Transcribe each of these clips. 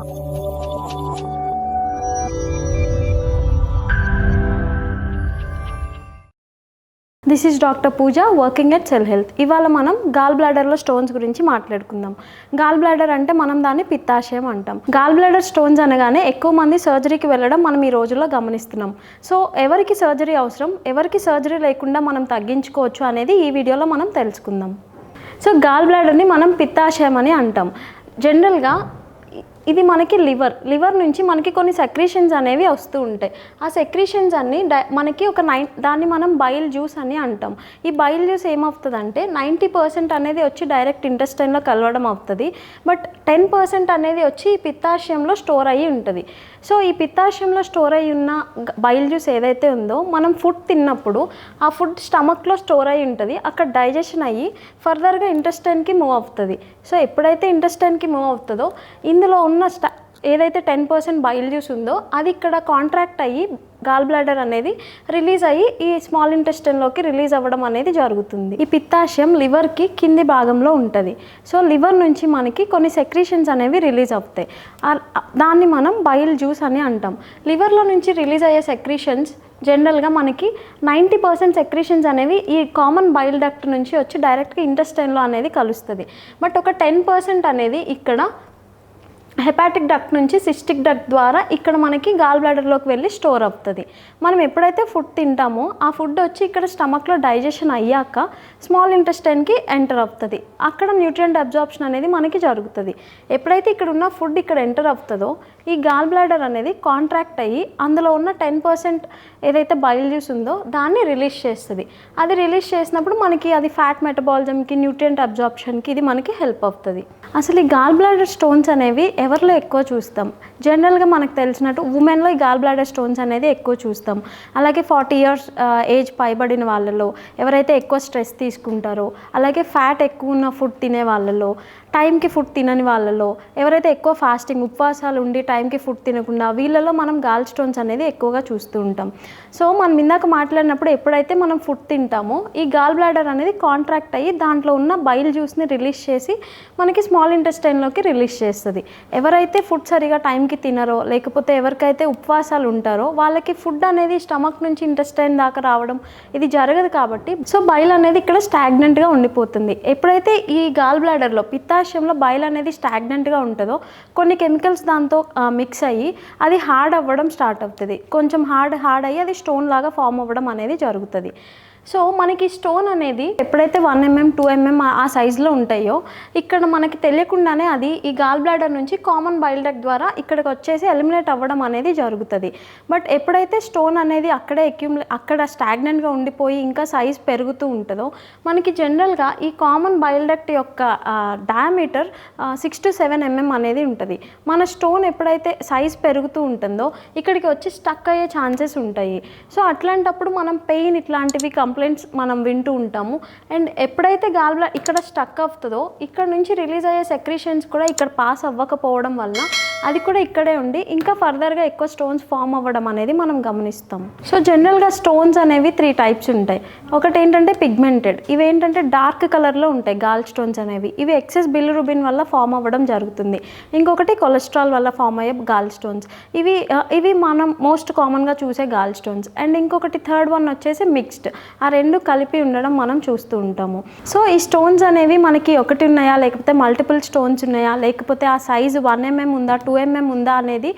This is doctor Pooja working at cell health ఇవాళ మనం gall బ్లాడర్లో stones గురించి మాట్లాడుకుందాం. గాల్ బ్లాడర్ అంటే మనం దాన్ని పిత్తాశయం అంటాం. గాల్ బ్లాడర్ స్టోన్స్ అనగానే ఎక్కువ మంది సర్జరీకి వెళ్ళడం మనం ఈ రోజుల్లో గమనిస్తున్నాం. సో ఎవరికి సర్జరీ అవసరం ఎవరికి సర్జరీ లేకుండా మనం తగ్గించుకోవచ్చు అనేది ఈ వీడియోలో మనం తెలుసుకుందాం. సో గాల్ బ్లాడర్ని మనం పిత్తాశయం అని అంటాం. జనరల్గా ఇది మనకి లివర్. లివర్ నుంచి మనకి కొన్ని సెక్రీషన్స్ అనేవి వస్తూ ఉంటాయి. ఆ సెక్రీషన్స్ అన్ని డై మనకి ఒక నైన్ దాన్ని మనం బైల్ జ్యూస్ అని అంటాం. ఈ బైల్ జ్యూస్ ఏమవుతుందంటే నైంటీ పర్సెంట్ అనేది వచ్చి డైరెక్ట్ ఇంటెస్టైన్లో కలవడం అవుతుంది. బట్ టెన్ పర్సెంట్ అనేది వచ్చి ఈ పిత్తాశయంలో స్టోర్ అయ్యి ఉంటుంది. సో ఈ పిత్తాశయంలో స్టోర్ అయ్యి ఉన్న బైల్ జ్యూస్ ఏదైతే ఉందో మనం ఫుడ్ తిన్నప్పుడు ఆ ఫుడ్ స్టమక్లో స్టోర్ అయ్యి ఉంటుంది. అక్కడ డైజెషన్ అయ్యి ఫర్దర్గా ఇంటెస్టైన్కి మూవ్ అవుతుంది. సో ఎప్పుడైతే ఇంటెస్టైన్కి మూవ్ అవుతుందో ఇందులో ఉన్న స్ట ఏదైతే టెన్ పర్సెంట్ బైల్ జ్యూస్ ఉందో అది ఇక్కడ కాంట్రాక్ట్ అయ్యి గాల్ బ్లాడర్ అనేది రిలీజ్ అయ్యి ఈ స్మాల్ ఇంటెస్టైన్లోకి రిలీజ్ అవ్వడం అనేది జరుగుతుంది. ఈ పిత్తాశయం లివర్కి కింది భాగంలో ఉంటుంది. సో లివర్ నుంచి మనకి కొన్ని సెక్రీషన్స్ అనేవి రిలీజ్ అవుతాయి. దాన్ని మనం బైల్ జ్యూస్ అని అంటాం. లివర్లో నుంచి రిలీజ్ అయ్యే సెక్రీషన్స్ జనరల్గా మనకి నైంటీ పర్సెంట్ సెక్రీషన్స్ అనేవి ఈ కామన్ బైల్ డక్ట్ నుంచి వచ్చి డైరెక్ట్గా ఇంటెస్టైన్లో అనేది కలుస్తుంది. బట్ ఒక టెన్ పర్సెంట్ అనేది ఇక్కడ హెపాటిక్ డక్ట్ నుంచి సిస్టిక్ డక్ట్ ద్వారా ఇక్కడ మనకి గాల్ బ్లాడర్లోకి వెళ్ళి స్టోర్ అవుతుంది. మనం ఎప్పుడైతే ఫుడ్ తింటామో ఆ ఫుడ్ వచ్చి ఇక్కడ స్టమక్లో డైజెషన్ అయ్యాక స్మాల్ ఇంటెస్టైన్కి ఎంటర్ అవుతుంది. అక్కడ న్యూట్రియంట్ అబ్జార్ప్షన్ అనేది మనకి జరుగుతుంది. ఎప్పుడైతే ఇక్కడ ఉన్న ఫుడ్ ఇక్కడ ఎంటర్ అవుతుందో ఈ గాల్ బ్లాడర్ అనేది కాంట్రాక్ట్ అయ్యి అందులో ఉన్న టెన్ పర్సెంట్ ఏదైతే బయల్ జ్యూస్ ఉందో దాన్ని రిలీజ్ చేస్తుంది. అది రిలీజ్ చేసినప్పుడు మనకి అది ఫ్యాట్ మెటబాలిజంకి న్యూట్రియంట్ అబ్జార్ప్షన్కి ఇది మనకి హెల్ప్ అవుతుంది. అసలు ఈ గాల్ బ్లాడర్ స్టోన్స్ అనేవి ఎవరిలో ఎక్కువ చూస్తాం? జనరల్గా మనకు తెలిసినట్టు ఉమెన్లో ఈ గాల్ బ్లాడర్ స్టోన్స్ అనేది ఎక్కువ చూస్తాం. అలాగే ఫార్టీ ఇయర్స్ ఏజ్ పైబడిన వాళ్ళలో ఎవరైతే ఎక్కువ స్ట్రెస్ తీసుకుంటారో అలాగే ఫ్యాట్ ఎక్కువ ఉన్న ఫుడ్ తినే వాళ్ళలో టైంకి ఫుడ్ తినని వాళ్ళలో ఎవరైతే ఎక్కువ ఫాస్టింగ్ ఉపవాసాలు ఉండి టైంకి ఫుడ్ తినకుండా వీళ్ళలో మనం గాల్ స్టోన్స్ అనేది ఎక్కువగా చూస్తూ ఉంటాం. సో మనం ఇందాక మాట్లాడినప్పుడు ఎప్పుడైతే మనం ఫుడ్ తింటామో ఈ గాల్ బ్లాడర్ అనేది కాంట్రాక్ట్ అయ్యి దాంట్లో ఉన్న బైల్ జ్యూస్ని రిలీజ్ చేసి మనకి స్మాల్ ఇంటెస్టైన్లోకి రిలీజ్ చేస్తుంది. ఎవరైతే ఫుడ్ సరిగా టైంకి తినరో లేకపోతే ఎవరికైతే ఉపవాసాలు ఉంటారో వాళ్ళకి ఫుడ్ అనేది స్టమక్ నుంచి ఇంటెస్టైన్ దాకా రావడం ఇది జరగదు కాబట్టి సో బైల్ అనేది ఇక్కడ స్టాగ్నెంట్గా ఉండిపోతుంది. ఎప్పుడైతే ఈ గాల్ బ్లాడర్లో జలాశయంలో బైల్ అనేది స్టాగ్నెంట్గా ఉంటుందో కొన్ని కెమికల్స్ దాంతో మిక్స్ అయ్యి అది హార్డ్ అవ్వడం స్టార్ట్ అవుతుంది. కొంచెం హార్డ్ హార్డ్ అయ్యి అది స్టోన్ లాగా ఫామ్ అవ్వడం అనేది జరుగుతుంది. సో మనకి స్టోన్ అనేది ఎప్పుడైతే వన్ ఎంఎం టూ ఎంఎం ఆ సైజులో ఉంటాయో ఇక్కడ మనకి తెలియకుండానే అది ఈ గాల్ బ్లాడర్ నుంచి కామన్ బైల్ డక్ ద్వారా ఇక్కడికి వచ్చేసి ఎలిమినేట్ అవ్వడం అనేది జరుగుతుంది. బట్ ఎప్పుడైతే స్టోన్ అనేది అక్కడే ఎక్యుములే అక్కడ స్టాగ్నెంట్గా ఉండిపోయి ఇంకా సైజ్ పెరుగుతూ ఉంటుందో మనకి జనరల్గా ఈ కామన్ బైల్ డక్ట్ యొక్క diameter six to seven mm అనేది ఉంటుంది. మన స్టోన్ ఎప్పుడైతే సైజ్ పెరుగుతూ ఉంటుందో ఇక్కడికి వచ్చి స్టక్ అయ్యే ఛాన్సెస్ ఉంటాయి. సో అట్లాంటప్పుడు మనం పెయిన్ ఇట్లాంటివి కంప్లైంట్స్ మనం వింటూ ఉంటాము. అండ్ ఎప్పుడైతే గాల్బ్లా ఇక్కడ స్టక్ అవుతుందో ఇక్కడ నుంచి రిలీజ్ అయ్యే సెక్రీషన్స్ కూడా ఇక్కడ పాస్ అవ్వకపోవడం వల్ల అది కూడా ఇక్కడే ఉండి ఇంకా ఫర్దర్గా ఎక్కువ స్టోన్స్ ఫామ్ అవ్వడం అనేది మనం గమనిస్తాం. సో జనరల్గా స్టోన్స్ అనేవి త్రీ టైప్స్ ఉంటాయి. ఒకటి ఏంటంటే పిగ్మెంటెడ్ ఇవి ఏంటంటే డార్క్ కలర్లో ఉంటాయి గాల్ స్టోన్స్ అనేవి. ఇవి ఎక్సెస్ బిల్లురుబిన్ వల్ల ఫామ్ అవ్వడం జరుగుతుంది. ఇంకొకటి కొలెస్ట్రాల్ వల్ల ఫామ్ అయ్యే గాల్ స్టోన్స్ ఇవి ఇవి మనం మోస్ట్ కామన్గా చూసే గాల్ స్టోన్స్ అండ్ ఇంకొకటి థర్డ్ వన్ వచ్చేసి మిక్స్డ్ ఆ రెండు కలిపి ఉండడం మనం చూస్తూ ఉంటాము. సో ఈ స్టోన్స్ అనేవి మనకి ఒకటి ఉన్నాయా లేకపోతే మల్టిపుల్ స్టోన్స్ ఉన్నాయా లేకపోతే ఆ సైజు వన్ ఎంఎం ఉందా టూ టూ ఎంఎం ఉందా అనేది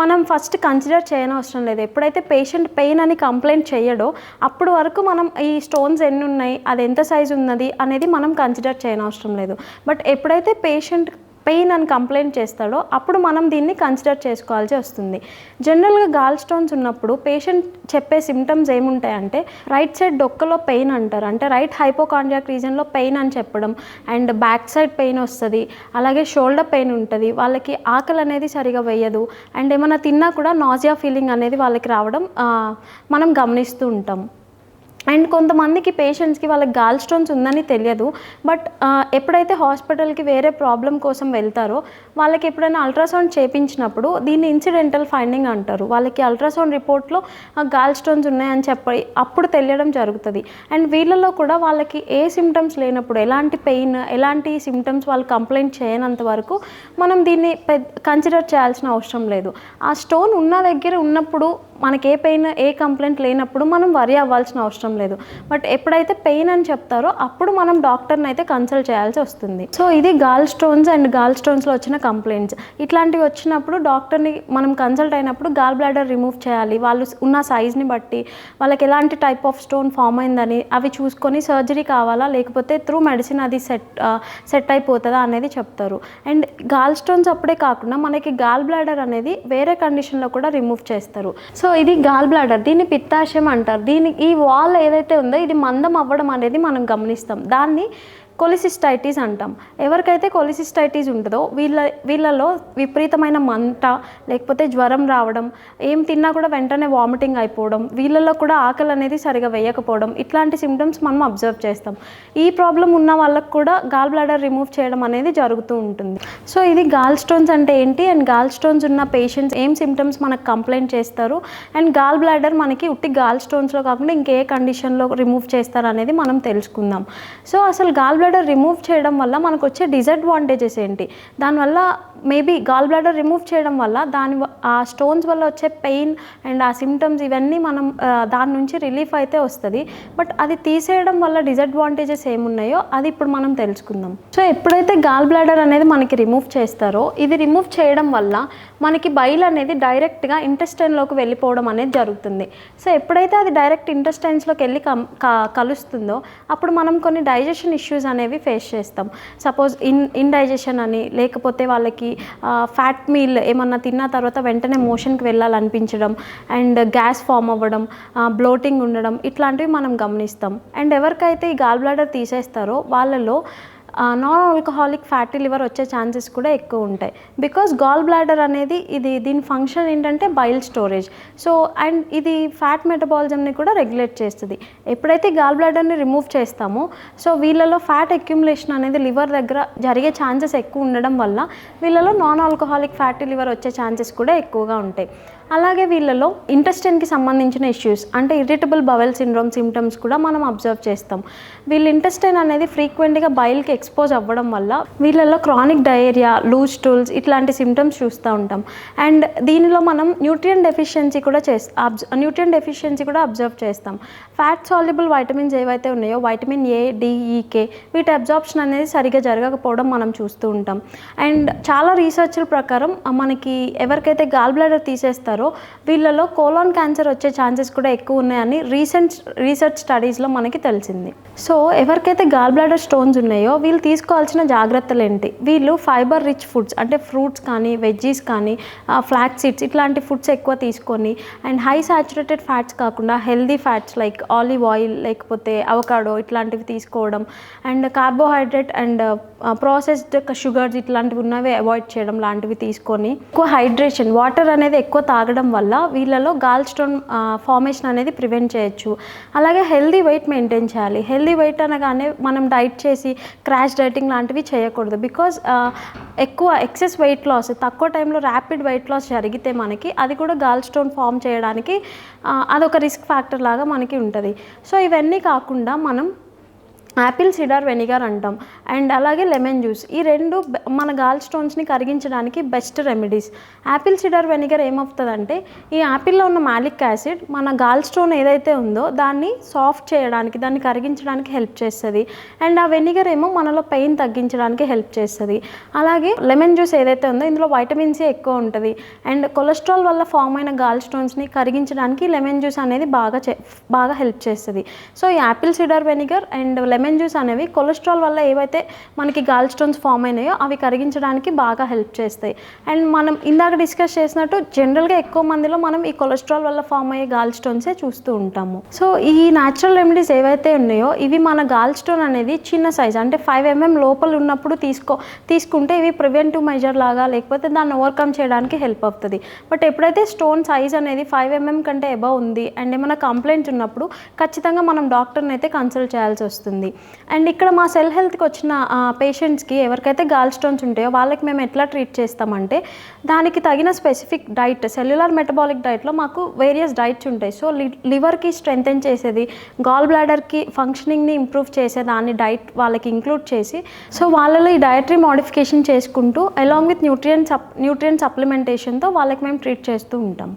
మనం ఫస్ట్ కన్సిడర్ చేయనవసరం లేదు. ఎప్పుడైతే పేషెంట్ పెయిన్ అని కంప్లైంట్ చేయడో అప్పుడు వరకు మనం ఈ స్టోన్స్ ఎన్ని ఉన్నాయి అది ఎంత సైజు ఉన్నది అనేది మనం కన్సిడర్ చేయనవసరం లేదు. బట్ ఎప్పుడైతే పేషెంట్ పెయిన్ అని కంప్లైంట్ చేస్తాడో అప్పుడు మనం దీన్ని కన్సిడర్ చేసుకోవాల్సి వస్తుంది. జనరల్గా గాల్ స్టోన్స్ ఉన్నప్పుడు పేషెంట్ చెప్పే సిమ్టమ్స్ ఏముంటాయంటే రైట్ సైడ్ డొక్కలో పెయిన్ అంటారు. అంటే రైట్ హైపోకాండియాక్ రీజన్లో పెయిన్ అని చెప్పడం అండ్ బ్యాక్ సైడ్ పెయిన్ వస్తుంది. అలాగే షోల్డర్ పెయిన్ ఉంటుంది. వాళ్ళకి ఆకలి అనేది సరిగా వేయదు. అండ్ ఏమైనా తిన్నా కూడా నాజియా ఫీలింగ్ అనేది వాళ్ళకి రావడం మనం గమనిస్తూ ఉంటాం. అండ్ కొంతమందికి పేషెంట్స్కి వాళ్ళకి గాల్ స్టోన్స్ ఉందని తెలియదు బట్ ఎప్పుడైతే హాస్పిటల్కి వేరే ప్రాబ్లం కోసం వెళ్తారో వాళ్ళకి ఎప్పుడైనా అల్ట్రాసౌండ్ చేపించినప్పుడు దీన్ని ఇన్సిడెంటల్ ఫైండింగ్ అంటారు. వాళ్ళకి అల్ట్రాసౌండ్ రిపోర్ట్లో గాల్ స్టోన్స్ ఉన్నాయని చెప్పి అప్పుడు తెలియడం జరుగుతుంది. అండ్ వీళ్ళలో కూడా వాళ్ళకి ఏ సిమ్టమ్స్ లేనప్పుడు ఎలాంటి పెయిన్ ఎలాంటి సిమ్టమ్స్ వాళ్ళు కంప్లైంట్ చేయనంత వరకు మనం దీన్ని కన్సిడర్ చేయాల్సిన అవసరం లేదు. ఆ స్టోన్ ఉన్న దగ్గర ఉన్నప్పుడు మనకి ఏ పెయిన్ ఏ కంప్లైంట్ లేనప్పుడు మనం వరి అవ్వాల్సిన అవసరం లేదు. బట్ ఎప్పుడైతే పెయిన్ అని చెప్తారో అప్పుడు మనం డాక్టర్ని అయితే కన్సల్ట్ చేయాల్సి వస్తుంది. సో ఇది గాల్ స్టోన్స్ అండ్ గాల్ స్టోన్స్లో వచ్చిన కంప్లైంట్స్. ఇట్లాంటివి వచ్చినప్పుడు డాక్టర్ని మనం కన్సల్ట్ అయినప్పుడు గాల్ బ్లాడర్ రిమూవ్ చేయాలి. వాళ్ళు ఉన్న సైజ్ని బట్టి వాళ్ళకి ఎలాంటి టైప్ ఆఫ్ స్టోన్ ఫామ్ అయిందని అవి చూసుకొని సర్జరీ కావాలా? లేకపోతే త్రూ మెడిసిన్ అది సెట్ సెట్ అయిపోతుందా అనేది చెప్తారు. అండ్ గాల్ స్టోన్స్ అప్పుడే కాకుండా మనకి గాల్ బ్లాడర్ అనేది వేరే కండిషన్లో కూడా రిమూవ్ చేస్తారు. సో సో ఇది గాల్ బ్లాడర్ దీన్ని పిత్తాశయం అంటారు. దీని ఈ వాల్ ఏదైతే ఉందో ఇది మందం అవ్వడం అనేది మనం గమనిస్తాం. దాన్ని కొలిసిస్టైటిస్ అంటాం. ఎవరికైతే కొలిసిస్టైటిస్ ఉంటుందో వీళ్ళ వీళ్ళలో విపరీతమైన మంట లేకపోతే జ్వరం రావడం ఏం తిన్నా కూడా వెంటనే వామిటింగ్ అయిపోవడం వీళ్ళలో కూడా ఆకలి అనేది సరిగా వేయకపోవడం ఇట్లాంటి సిమ్టమ్స్ మనం అబ్జర్వ్ చేస్తాం. ఈ ప్రాబ్లం ఉన్న వాళ్ళకు కూడా గాల్ బ్లాడర్ రిమూవ్ చేయడం అనేది జరుగుతూ ఉంటుంది. సో ఇది గాల్ స్టోన్స్ అంటే ఏంటి? అండ్ గాల్ స్టోన్స్ ఉన్న పేషెంట్స్ ఏం సిమ్టమ్స్ మనకు కంప్లైంట్ చేస్తారు? అండ్ గాల్ బ్లాడర్ మనకి ఉట్టి గాల్ స్టోన్స్లో కాకుండా ఇంకే కండిషన్లో రిమూవ్ చేస్తారు అనేది మనం తెలుసుకుందాం. సో అసలు గాల్ బ్లాడర్ రిమూవ్ చేయడం వల్ల మనకు వచ్చే డిసడ్వాంటేజెస్ ఏంటి? దానివల్ల మేబీ గాల్ బ్లాడర్ రిమూవ్ చేయడం వల్ల దాని ఆ స్టోన్స్ వల్ల వచ్చే పెయిన్ అండ్ ఆ సిమ్టమ్స్ ఇవన్నీ మనం దాని నుంచి రిలీఫ్ అయితే వస్తుంది. బట్ అది తీసేయడం వల్ల డిసడ్వాంటేజెస్ ఏమున్నాయో అది ఇప్పుడు మనం తెలుసుకుందాం. సో ఎప్పుడైతే గాల్ బ్లాడర్ అనేది మనకి రిమూవ్ చేస్తారో ఇది రిమూవ్ చేయడం వల్ల మనకి బైల్ అనేది డైరెక్ట్గా ఇంటెస్టైన్లోకి వెళ్ళిపోవడం అనేది జరుగుతుంది. సో ఎప్పుడైతే అది డైరెక్ట్ ఇంటెస్టైన్స్లోకి వెళ్ళి కం కలుస్తుందో అప్పుడు మనం కొన్ని డైజెషన్ ఇష్యూస్ అనేవి ఫేస్ చేస్తాం. సపోజ్ ఇన్ ఇండైజెషన్ అని లేకపోతే వాళ్ళకి ఫ్యాట్ మీల్ ఏమన్నా తిన్న తర్వాత వెంటనే మోషన్కి వెళ్ళాలనిపించడం అండ్ గ్యాస్ ఫామ్ అవ్వడం బ్లోటింగ్ ఉండడం ఇట్లాంటివి మనం గమనిస్తాం. అండ్ ఎవరికైతే ఈ గాల్ బ్లాడర్ తీసేస్తారో వాళ్ళలో నాన్ ఆల్కహాలిక్ ఫ్యాటీ లివర్ వచ్చే ఛాన్సెస్ కూడా ఎక్కువ ఉంటాయి. బికాస్ గాల్ బ్లాడర్ అనేది ఇది దీని ఫంక్షన్ ఏంటంటే బైల్ స్టోరేజ్ సో అండ్ ఇది ఫ్యాట్ మెటబాలిజంని కూడా రెగ్యులేట్ చేస్తుంది. ఎప్పుడైతే గాల్ బ్లాడర్ని రిమూవ్ చేస్తామో సో వీళ్ళలో ఫ్యాట్ అక్యుములేషన్ అనేది లివర్ దగ్గర జరిగే ఛాన్సెస్ ఎక్కువ ఉండడం వల్ల వీళ్ళలో నాన్ ఆల్కహాలిక్ ఫ్యాటీ లివర్ వచ్చే ఛాన్సెస్ కూడా ఎక్కువగా ఉంటాయి. అలాగే వీళ్ళలో ఇంటెస్టైన్కి సంబంధించిన ఇష్యూస్ అంటే ఇరిటబుల్ బవెల్ సిండ్రోమ్ సిమ్టమ్స్ కూడా మనం అబ్జర్వ్ చేస్తాం. వీళ్ళ ఇంటెస్టైన్ అనేది ఫ్రీక్వెంట్గా బయల్కి ఎక్స్పోజ్ అవ్వడం వల్ల వీళ్ళలో క్రానిక్ డయేరియా లూజ్ టూల్స్ ఇట్లాంటి సిమ్టమ్స్ చూస్తూ ఉంటాం. అండ్ దీనిలో మనం న్యూట్రియన్ డెఫిషియన్సీ కూడా చేస్ న్యూట్రియన్ డెఫిషియన్సీ కూడా అబ్జర్వ్ చేస్తాం. ఫ్యాట్ సాల్యుబుల్ వైటమిన్స్ ఏవైతే ఉన్నాయో vitamin A D E K వీటి అబ్జార్ప్షన్ అనేది సరిగా జరగకపోవడం మనం చూస్తూ ఉంటాం. అండ్ చాలా రీసెర్చ్ల ప్రకారం మనకి ఎవరికైతే గాల్ బ్లాడర్ తీసేస్తారో వీళ్ళలో కోలాన్ క్యాన్సర్ వచ్చే ఛాన్సెస్ కూడా ఎక్కువ ఉన్నాయని రీసెంట్ రీసెర్చ్ స్టడీస్లో మనకి తెలిసింది. సో ఎవరికైతే గాల్ బ్లాడర్ స్టోన్స్ ఉన్నాయో వీళ్ళు తీసుకోవాల్సిన జాగ్రత్తలు ఏంటి? వీళ్ళు ఫైబర్ రిచ్ ఫుడ్స్ అంటే ఫ్రూట్స్ కానీ వెజ్జీస్ కానీ ఫ్లాక్ సీడ్స్ ఇట్లాంటి ఫుడ్స్ ఎక్కువ తీసుకొని అండ్ హై సాచురేటెడ్ ఫ్యాట్స్ కాకుండా healthy fats like olive oil లేకపోతే అవకాడో ఇట్లాంటివి తీసుకోవడం and carbohydrate and processed sugars ఇట్లాంటివి ఉన్నవి అవాయిడ్ చేయడం లాంటివి తీసుకొని ఎక్కువ హైడ్రేషన్ వాటర్ అనేది ఎక్కువ తాగడం వల్ల వీళ్ళలో గాల్ స్టోన్ ఫార్మేషన్ అనేది ప్రివెంట్ చేయొచ్చు. అలాగే హెల్దీ వెయిట్ మెయింటైన్ చేయాలి. హెల్దీ వెయిట్ అనగానే మనం డైట్ చేసి క్రాష్ డైటింగ్ లాంటివి చేయకూడదు. బికాజ్ ఎక్కువ ఎక్సెస్ వెయిట్ లాస్ తక్కువ టైంలో ర్యాపిడ్ వెయిట్ లాస్ జరిగితే మనకి అది కూడా గాల్ స్టోన్ ఫామ్ చేయడానికి అదొక రిస్క్ ఫ్యాక్టర్ లాగా మనకి ఉంటుంది. సో ఇవన్నీ కాకుండా మనం యాపిల్ సిడార్ వెనిగర్ అంటాం. అండ్ అలాగే లెమన్ జ్యూస్. ఈ రెండు మన గాల్ స్టోన్స్ని కరిగించడానికి best remedies apple cider vinegar ఏమవుతుందంటే ఈ యాపిల్లో ఉన్న మాలిక్ యాసిడ్ మన గాల్ స్టోన్ ఏదైతే ఉందో దాన్ని సాఫ్ట్ చేయడానికి దాన్ని కరిగించడానికి హెల్ప్ చేస్తుంది. అండ్ ఆ వెనిగర్ ఏమో మనలో పెయిన్ తగ్గించడానికి హెల్ప్ చేస్తుంది. అలాగే లెమన్ జ్యూస్ ఏదైతే ఉందో ఇందులో వైటమిన్ సి ఎక్కువ ఉంటుంది. అండ్ కొలెస్ట్రాల్ వల్ల ఫామ్ అయిన గాల్ స్టోన్స్ని కరిగించడానికి లెమన్ జ్యూస్ అనేది బాగా చే బాగా హెల్ప్ చేస్తుంది. సో ఈ apple cider vinegar and lemon juice అనేవి కొలెస్ట్రాల్ వల్ల ఏవైతే ఏవైతే మనకి గాల్ స్టోన్స్ ఫామ్ అయినాయో అవి కరిగించడానికి బాగా హెల్ప్ చేస్తాయి. అండ్ మనం ఇందాక డిస్కస్ చేసినట్టు జనరల్గా ఎక్కువ మందిలో మనం ఈ కొలెస్ట్రాల్ వల్ల ఫామ్ అయ్యే గాల్ స్టోన్సే చూస్తూ ఉంటాము. సో ఈ న్యాచురల్ రెమెడీస్ ఏవైతే ఉన్నాయో ఇవి మన గాల్ స్టోన్ అనేది చిన్న సైజ్ అంటే ఫైవ్ ఎంఎం mm లోపల ఉన్నప్పుడు తీసుకో తీసుకుంటే ఇవి ప్రివెంటివ్ మెజర్ లాగా లేకపోతే దాన్ని ఓవర్కమ్ చేయడానికి హెల్ప్ అవుతుంది. బట్ ఎప్పుడైతే స్టోన్ సైజ్ అనేది ఫైవ్ ఎంఎం mm కంటే ఎబవ్ ఉంది అండ్ ఏమైనా కంప్లైంట్ ఉన్నప్పుడు ఖచ్చితంగా మనం డాక్టర్ని అయితే కన్సల్ట్ చేయాల్సి వస్తుంది. అండ్ ఇక్కడ మా సెల్ హెల్త్కి వచ్చిన వచ్చిన పేషెంట్స్కి ఎవరికైతే గాల్ స్టోన్స్ ఉంటాయో వాళ్ళకి మేము ఎట్లా ట్రీట్ చేస్తామంటే దానికి తగిన స్పెసిఫిక్ డైట్ సెల్యులర్ మెటబాలిక్ డైట్లో మాకు వేరియస్ డైట్స్ ఉంటాయి. సో లివర్కి స్ట్రెంగ్తెన్ చేసేది గాల్ బ్లాడర్కి ఫంక్షనింగ్ని ఇంప్రూవ్ చేసే దాన్ని డైట్ వాళ్ళకి ఇంక్లూడ్ చేసి సో వాళ్ళలో ఈ డయటరీ మోడిఫికేషన్ చేసుకుంటూ అలాంగ్ విత్ న్యూట్రియన్ సప్ న్యూట్రియన్ సప్లిమెంటేషన్తో వాళ్ళకి మేము ట్రీట్ చేస్తూ ఉంటాం.